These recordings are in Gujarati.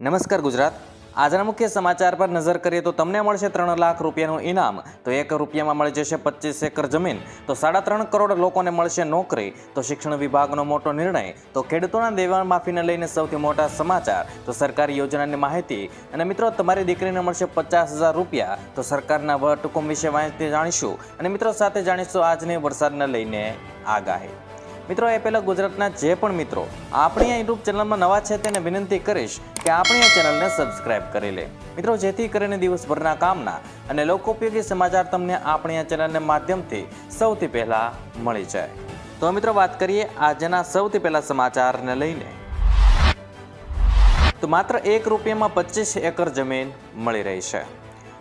નમસ્કાર ગુજરાત. આજના મુખ્ય સમાચાર પર નજર કરીએ તો તમને મળશે ત્રણ લાખ રૂપિયાનું ઇનામ. તો એક રૂપિયામાં મળી જશે પચીસ એકર જમીન. તો સાડા ત્રણ કરોડ લોકોને મળશે નોકરી. તો શિક્ષણ વિભાગનો મોટો નિર્ણય. તો ખેડૂતોના દેવાણ માફીને લઈને સૌથી મોટા સમાચાર. તો સરકારી યોજનાની માહિતી. અને મિત્રો, તમારી દીકરીને મળશે પચાસ હજાર રૂપિયા. તો સરકારના વટહુકમ વિશે માહિતી જાણીશું. અને મિત્રો, સાથે જાણીશું આજની વરસાદને લઈને આગાહી. મિત્રો, એ પહેલાં ગુજરાતના જે પણ મિત્રો આપણી આ યુટ્યુબ ચેનલમાં નવા છે તેને વિનંતી કરીશ કે આપણી આ ચેનલને સબસ્ક્રાઇબ કરી લે. મિત્રો, જેથી કરીને દિવસભરના કામના અને લોકોપયોગી સમાચાર તમને આપણી આ ચેનલને માધ્યમથી સૌથી પહેલાં મળી જાય. તો મિત્રો, વાત કરીએ આજના સૌથી પહેલાં સમાચારને લઈને. તો માત્ર એક રૂપિયામાં પચીસ એકર જમીન મળી રહી છે.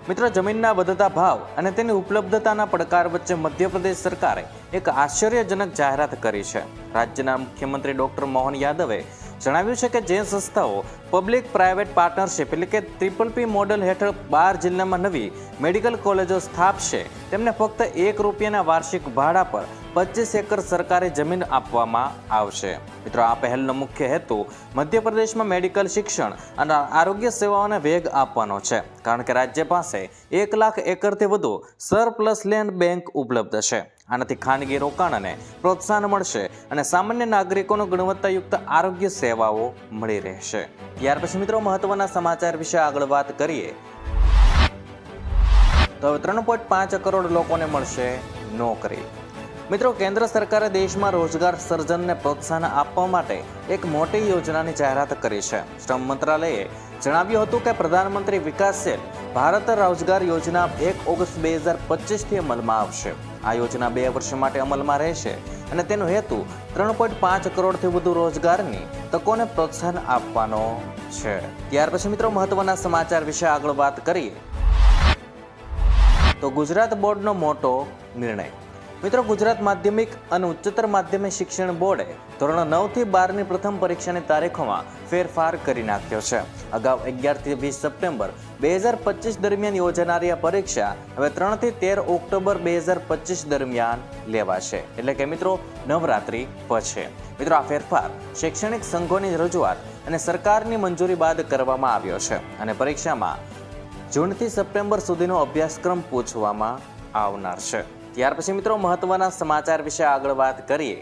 મિત્રો, જમીનના વધતા ભાવ અને તેની ઉપલબ્ધતાના પડકાર વચ્ચે મધ્યપ્રદેશ સરકારે એક આશ્ચર્યજનક જાહેરાત કરી છે. રાજ્યના મુખ્યમંત્રી ડોક્ટર મોહન યાદવે જણાવ્યું છે કે જે સંસ્થાઓ પબ્લિક પ્રાઇવેટ પાર્ટનરશિપ એટલે કે ટ્રિપલ પી મોડલ હેઠળ બાર જિલ્લામાં નવી મેડિકલ કોલેજો સ્થાપશે. તેમને ફક્ત એક રૂપિયાના વાર્ષિક ભાડા પર પચીસ એકર સરકારી જમીન આપવામાં આવશે. મિત્રો, આ પહેલનો મુખ્ય હેતુ મધ્યપ્રદેશમાં મેડિકલ શિક્ષણ અને આરોગ્ય સેવાઓને વેગ આપવાનો છે. કારણ કે રાજ્ય પાસે એક લાખ એકરથી વધુ સરપ્લસ લેન્ડ બેંક ઉપલબ્ધ છે. આનાથી ખાનગી રોકાણને પ્રોત્સાહન મળશે અને સામાન્ય નાગરિકોનો ગુણવત્તાયુક્ત આરોગ્ય સેવાઓ મળી રહેશે. ત્યાર પછી મિત્રો મહત્વના સમાચાર વિશે આગળ વાત કરીએ. તો હવે ત્રણ પોઈન્ટ પાંચ કરોડ લોકોને મળશે નોકરી. મિત્રો કેન્દ્ર સરકારે દેશમાં રોજગાર સર્જનને પ્રોત્સાહન આપવા માટે એક મોટી યોજનાની જાહેરાત કરી છે. શ્રમ મંત્રાલયે જણાવ્યું હતું કે પ્રધાનમંત્રી વિકાસશીલ ભારત રોજગાર યોજના એક ઓગસ્ટ બે હજાર પચીસથી અમલમાં આવશે. આ યોજના બે વર્ષ માટે અમલમાં રહેશે અને તેનો હેતુ ત્રણ પોઈન્ટ પાંચ કરોડથી વધુ રોજગારની તકોને પ્રોત્સાહન આપવાનો છે. ત્યાર પછી મિત્રો મહત્વના સમાચાર વિશે આગળ વાત કરીએ. તો ગુજરાત બોર્ડનો મોટો નિર્ણય. મિત્રો, ગુજરાત માધ્યમિક અને ઉચ્ચતર માધ્યમિક શિક્ષણ બોર્ડે ધોરણ નવથી બારની પ્રથમ પરીક્ષાની તારીખોમાં ફેરફાર કરી નાખ્યો છે. અગાઉ અગિયારથી વીસ સપ્ટેમ્બર બે હજાર પચીસ દરમિયાન યોજાનારી આ પરીક્ષા હવે ત્રણથી તેર ઓક્ટોબર બે હજાર પચીસ દરમિયાન લેવાશે. એટલે કે મિત્રો, નવરાત્રિ પછી. મિત્રો, આ ફેરફાર શૈક્ષણિક સંઘોની રજૂઆત અને સરકારની મંજૂરી બાદ કરવામાં આવ્યો છે અને પરીક્ષામાં જૂનથી સપ્ટેમ્બર સુધીનો અભ્યાસક્રમ પૂછવામાં આવનાર છે. ત્યાર પછી મિત્રો મહત્વના સમાચાર વિશે આગળ વાત કરીએ.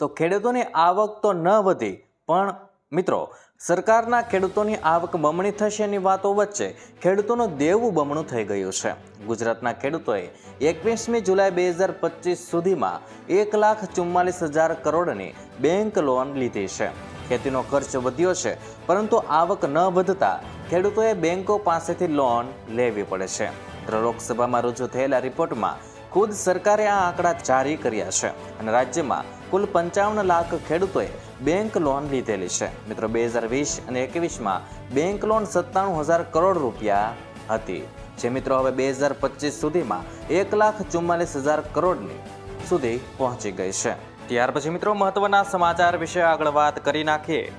તો ખેડૂતોની આવક તો ન વધી, પણ મિત્રો સરકારના ખેડૂતોની આવક બમણી થશે એની વાતો વચ્ચે. ખેડૂતોનું દેવું બમણું થઈ ગયું છે. ગુજરાતના ખેડૂતોએ એકવીસમી જુલાઈ બે હજાર પચીસ સુધીમાં એક લાખ ચુમ્માલીસ હજાર કરોડની બેંક લોન લીધી છે. ખેતીનો ખર્ચ વધ્યો છે, પરંતુ આવક ન વધતા ખેડૂતોએ બેંકો પાસેથી લોન લેવી પડે છે. મિત્રો લોકસભામાં રજૂ થયેલા રિપોર્ટમાં ખુદ સરકારે આ આંકડા જારી કર્યા છે અને રાજ્યમાં કુલ પંચાવન લાખ ખેડૂતોએ બેંક લોન લીધેલી છે. મિત્રો, બે હજાર વીસ અને એકવીસમાં બેંક લોન સત્તાણું હજાર કરોડ રૂપિયા હતી. જે મિત્રો, હવે બે હજાર પચીસ સુધીમાં એક લાખ ચુમ્માલીસ હજાર કરોડની સુધી પહોંચી ગઈ છે. ત્યાર પછી મિત્રો, મહત્વના સમાચાર વિશે આગળ વાત કરી નાખીએ.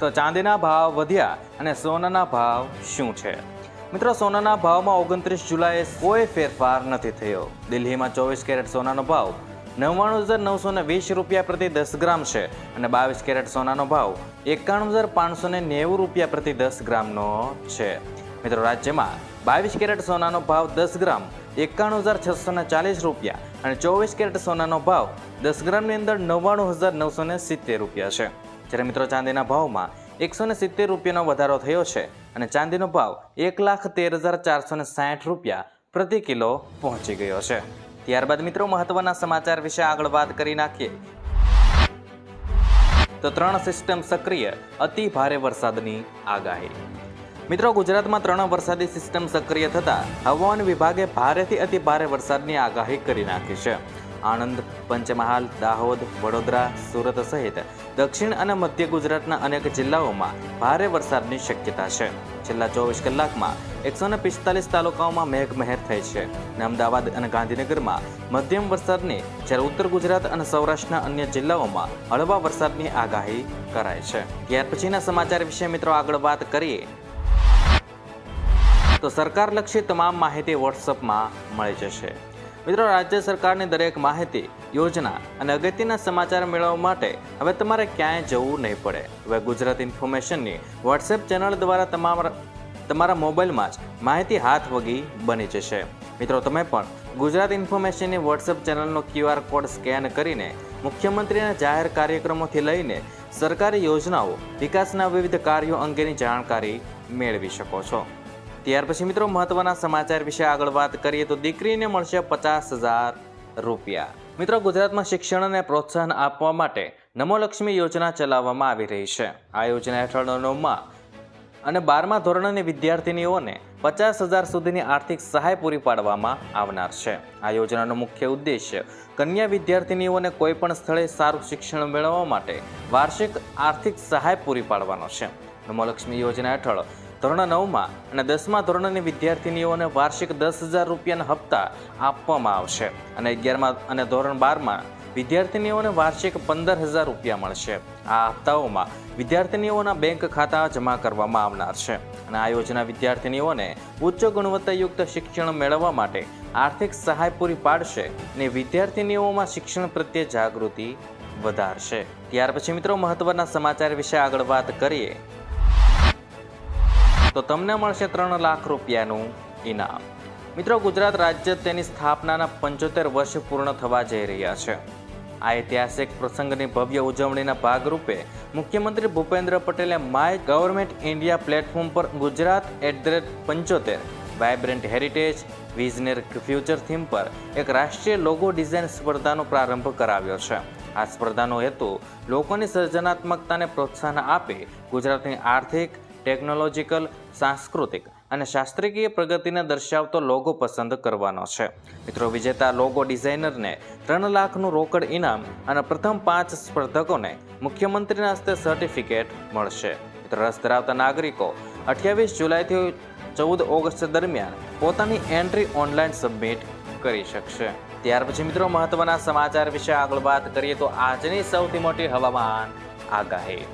તો ચાંદીના ભાવ વધ્યા અને સોનાના ભાવ શું છે? મિત્રો, સોનાના ભાવમાં ઓગણત્રીસ જુલાઈએ કોઈ ફેરફાર નથી થયો. દિલ્હીમાં ચોવીસ કેરેટ સોનાનો ભાવ નવ્વાણું હજાર નવસો ને વીસ રૂપિયા પ્રતિ દસ ગ્રામ છે અને બાવીસ કેરેટ સોનાનો ભાવ એકાણું હજાર પાંચસો ને નેવું રૂપિયા પ્રતિ દસ ગ્રામનો છે. મિત્રો, રાજ્યમાં બાવીસ કેરેટ સોનાનો ભાવ દસ ગ્રામ એકાણું હજાર છસો ને ચાલીસ રૂપિયા અને ચોવીસ કેરેટ સોનાનો ભાવ દસ ગ્રામની અંદર નવ્વાણું હજાર નવસો ને સિત્તેર રૂપિયા છે. જ્યારે મિત્રો, ચાંદીના ભાવમાં એકસો ને સિત્તેર રૂપિયાનો વધારો થયો છે અને ચાંદીનો ભાવ એક લાખ તેર હજાર ચારસો ને સાઠ રૂપિયા પ્રતિ કિલો પહોંચી ગયો છે. ત્યારબાદ મિત્રો, મહત્વના સમાચાર વિશે આગળ વાત કરી નાખીએ. તો ત્રણ સિસ્ટમ સક્રિય, અતિ ભારે વરસાદની આગાહી. મિત્રો, ગુજરાતમાં ત્રણ વરસાદી સિસ્ટમ સક્રિય થતા હવામાન વિભાગે ભારેથી અતિ ભારે વરસાદની આગાહી કરી નાખી છે. આણંદ, પંચમહાલ, દાહોદ, વડોદરા, સુરત સહિત દક્ષિણ અને મધ્ય ગુજરાતના અનેક જિલ્લાઓમાં ભારે વરસાદની શક્યતા છે. છેલ્લા ચોવીસ કલાકમાં એકસો ને પિસ્તાલીસ તાલુકાઓમાં મેઘમહેર થઈ છે અને અમદાવાદ અને ગાંધીનગરમાં મધ્યમ વરસાદની, જ્યારે ઉત્તર ગુજરાત અને સૌરાષ્ટ્રના અન્ય જિલ્લાઓમાં હળવા વરસાદની આગાહી કરાય છે. ત્યાર પછીના સમાચાર વિશે મિત્રો આગળ વાત કરીએ. તો સરકારલક્ષી તમામ માહિતી વોટ્સઅપમાં મળી જશે. મિત્રો, રાજ્ય સરકારની દરેક માહિતી, યોજના અને અગત્યના સમાચાર મેળવવા માટે હવે તમારે ક્યાંય જવું નહીં પડે. હવે ગુજરાત ઇન્ફોર્મેશનની વોટ્સએપ ચેનલ દ્વારા તમારા તમારા મોબાઈલમાં જ માહિતી હાથ વગી બની જશે. મિત્રો, તમે પણ ગુજરાત ઇન્ફોર્મેશનની વોટ્સએપ ચેનલનો ક્યુઆર કોડ સ્કેન કરીને મુખ્યમંત્રીના જાહેર કાર્યક્રમોથી લઈને સરકારી યોજનાઓ, વિકાસના વિવિધ કાર્યો અંગેની જાણકારી મેળવી શકો છો. ત્યાર પછી મિત્રો મહત્વના સમાચાર વિશે આગળ વાત કરીએ તો દીકરીને મળશે પચાસ હજાર રૂપિયા. મિત્રો, ગુજરાતમાં શિક્ષણને પ્રોત્સાહન આપવા માટે નમોલક્ષ્મી યોજના ચલાવવામાં આવી રહી છે. આ યોજના હેઠળ અને બારમા ધોરણની વિદ્યાર્થીનીઓને પચાસ હજાર સુધીની આર્થિક સહાય પૂરી પાડવામાં આવનાર છે. આ યોજનાનો મુખ્ય ઉદ્દેશ્ય કન્યા વિદ્યાર્થીનીઓને કોઈપણ સ્થળે સારું શિક્ષણ મેળવવા માટે વાર્ષિક આર્થિક સહાય પૂરી પાડવાનો છે. નમોલક્ષ્મી યોજના હેઠળ ધોરણ નવમાં અને દસમા ધોરણની વિદ્યાર્થીનીઓને વાર્ષિક દસ હજાર રૂપિયાના હપ્તા આપવામાં આવશે. અને અગિયારમાં અને ધોરણ બારમાં વિદ્યાર્થીનીઓને વાર્ષિક પંદર હજાર રૂપિયા મળશે. આ હપ્તાઓમાં વિદ્યાર્થીનીઓના બેંક ખાતા જમા કરવામાં આવનાર છે. અને આ યોજના વિદ્યાર્થીનીઓને ઉચ્ચ ગુણવત્તાયુક્ત શિક્ષણ મેળવવા માટે આર્થિક સહાય પૂરી પાડશે અને વિદ્યાર્થીનીઓમાં શિક્ષણ પ્રત્યે જાગૃતિ વધારશે. ત્યાર પછી મિત્રો મહત્વના સમાચાર વિશે આગળ વાત કરીએ. તો તમને મળશે ત્રણ લાખ રૂપિયાનું ઇનામ. મિત્રો, ગુજરાત રાજ્ય તેની સ્થાપનાના પંચોતેર વર્ષ પૂર્ણ થવા જઈ રહ્યા છે. આ ઐતિહાસિક પ્રસંગની ભવ્ય ઉજવણીના ભાગરૂપે મુખ્યમંત્રી ભૂપેન્દ્ર પટેલે માય ગવર્મેન્ટ ઇન્ડિયા પ્લેટફોર્મ પર ગુજરાત એટ ધ રેટ પંચોતેર vibrant heritage, visionary future theme પર એક રાષ્ટ્રીય લોગો ડિઝાઇન સ્પર્ધાનો પ્રારંભ કરાવ્યો છે. આ સ્પર્ધાનો હેતુ લોકોની સર્જનાત્મકતાને પ્રોત્સાહન આપી ગુજરાતની આર્થિક ટેકનોલોજીકલ, સાંસ્કૃતિક અને શાસ્ત્રીય પ્રગતિને દર્શાવતો લોગો પસંદ કરવાનો છે. મિત્રો, વિજેતા લોગો ડિઝાઇનરને ત્રણ લાખનું રોકડ ઇનામ અને પ્રથમ પાંચ સ્પર્ધકોને મુખ્યમંત્રીના હસ્તે સર્ટિફિકેટ મળશે. મિત્રો, રસ ધરાવતા નાગરિકો અઠ્યાવીસ જુલાઈથી ચૌદ ઓગસ્ટ દરમિયાન પોતાની એન્ટ્રી ઓનલાઈન સબમિટ કરી શકશે. ત્યાર પછી મિત્રો, મહત્વના સમાચાર વિશે આગળ વાત કરીએ તો આજની સૌથી મોટી હવામાન આગાહી.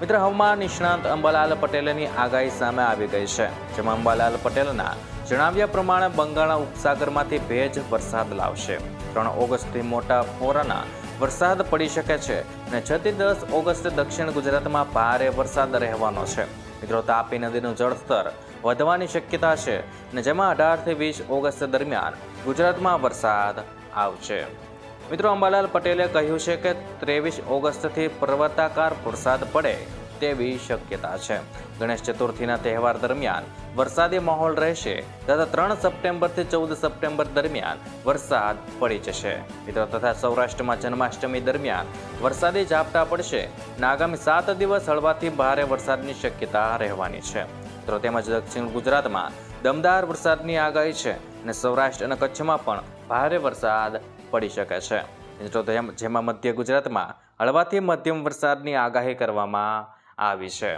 મિત્ર, હવામાન નિષ્ણાંત અંબાલાલ પટેલની આગાહી સામે આવી ગઈ છે. જેમાં અંબાલાલ પટેલના જણાવ્યા પ્રમાણે બંગાળના ઉપસાગરમાંથી ભેજ વરસાદ લાવશે. ત્રણ ઓગસ્ટથી મોટા ફોરાના વરસાદ પડી શકે છે અને છ થી દસ ઓગસ્ટ દક્ષિણ ગુજરાતમાં ભારે વરસાદ રહેવાનો છે. મિત્રો, તાપી નદીનું જળસ્તર વધવાની શક્યતા છે અને જેમાં અઢારથી વીસ ઓગસ્ટ દરમિયાન ગુજરાતમાં વરસાદ આવશે. મિત્રો અંબાલાલ પટેલે કહ્યું છે કે ત્રેવીસ ઓગસ્ટથી પર્વતાકાર વરસાદ પડે તેવી શક્યતા છે. ગણેશ ચતુર્થીના તહેવાર દરમિયાન વરસાદી માહોલ રહેશે. તથા ત્રણ સપ્ટેમ્બરથી ચૌદ સપ્ટેમ્બર દરમિયાન વરસાદ પડી જશે. મિત્રો તથા સૌરાષ્ટ્રમાં જન્માષ્ટમી દરમિયાન વરસાદી ઝાપટા પડશે. અને આગામી સાત દિવસ હળવાથી ભારે વરસાદની શક્યતા રહેવાની છે. મિત્રો તેમજ દક્ષિણ ગુજરાતમાં દમદાર વરસાદની આગાહી છે અને સૌરાષ્ટ્ર અને કચ્છમાં પણ ભારે વરસાદ પડી શકે છે. મિત્રો જેમાં મધ્ય ગુજરાતમાં હળવાથી મધ્યમ વરસાદની આગાહી કરવામાં આવી છે.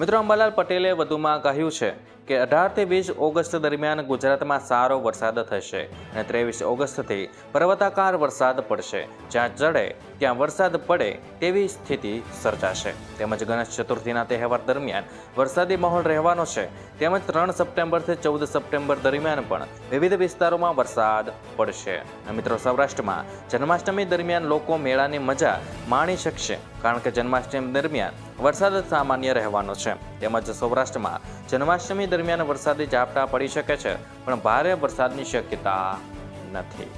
મિત્રો, અંબાલાલ પટેલે વધુમાં કહ્યું છે કે અઢારથી વીસ ઓગસ્ટ દરમિયાન ગુજરાતમાં સારો વરસાદ થશે અને ત્રેવીસ ઓગસ્ટથી પર્વતાકાર વરસાદ પડશે. જ્યાં ચડે, ત્યાં વરસાદ પડે તેવી સ્થિતિ સર્જાશે. તેમજ ગણેશ ચતુર્થીના તહેવાર દરમિયાન વરસાદી માહોલ રહેવાનો છે. તેમજ ત્રણ સપ્ટેમ્બરથી ચૌદ સપ્ટેમ્બર દરમિયાન પણ વિવિધ વિસ્તારોમાં વરસાદ પડશે. મિત્રો, સૌરાષ્ટ્રમાં જન્માષ્ટમી દરમિયાન લોકો મેળાની મજા માણી શકશે, કારણ કે જન્માષ્ટમી દરમિયાન વરસાદ સામાન્ય રહેવાનો છે. તેમજ સૌરાષ્ટ્રમાં જન્માષ્ટમી દરમિયાન વરસાદી ઝાપટા પડી શકે છે પણ ભારે વરસાદની શક્યતા નથી.